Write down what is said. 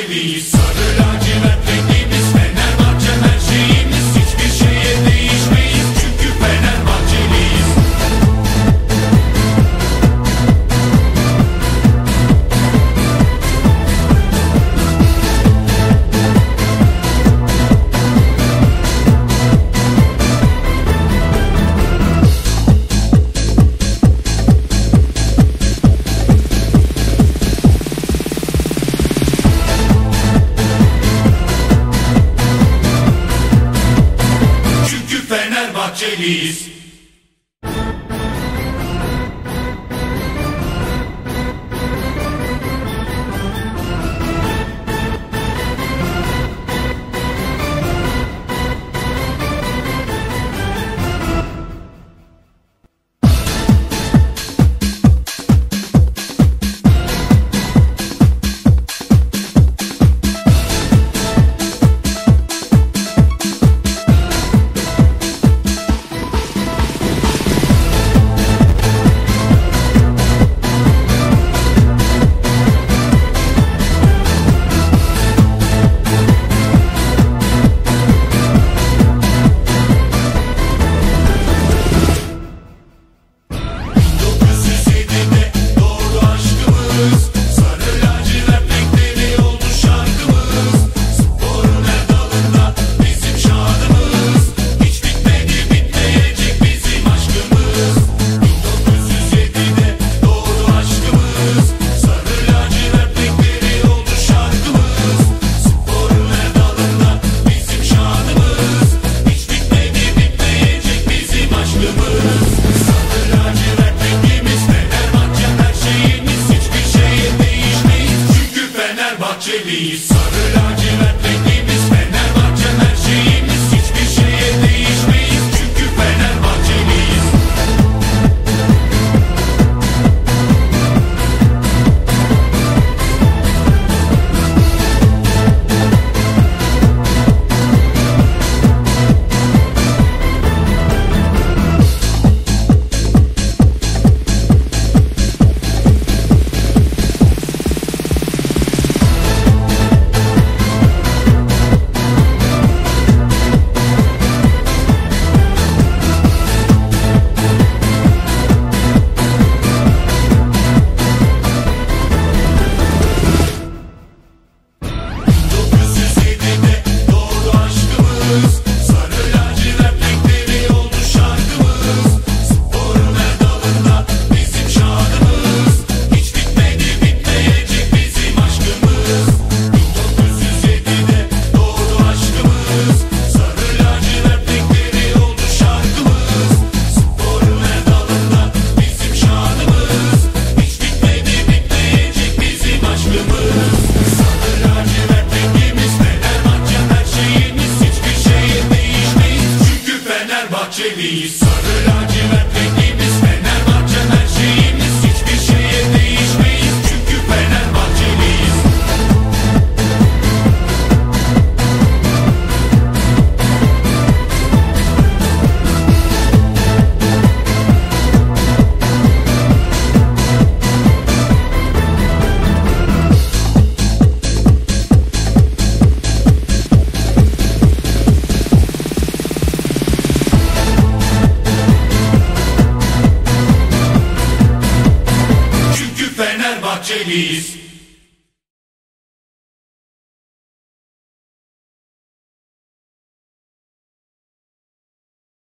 gibi Sarı lacivert rengimiz Fenerbahçe her şeyimiz peace. be so Portuguese.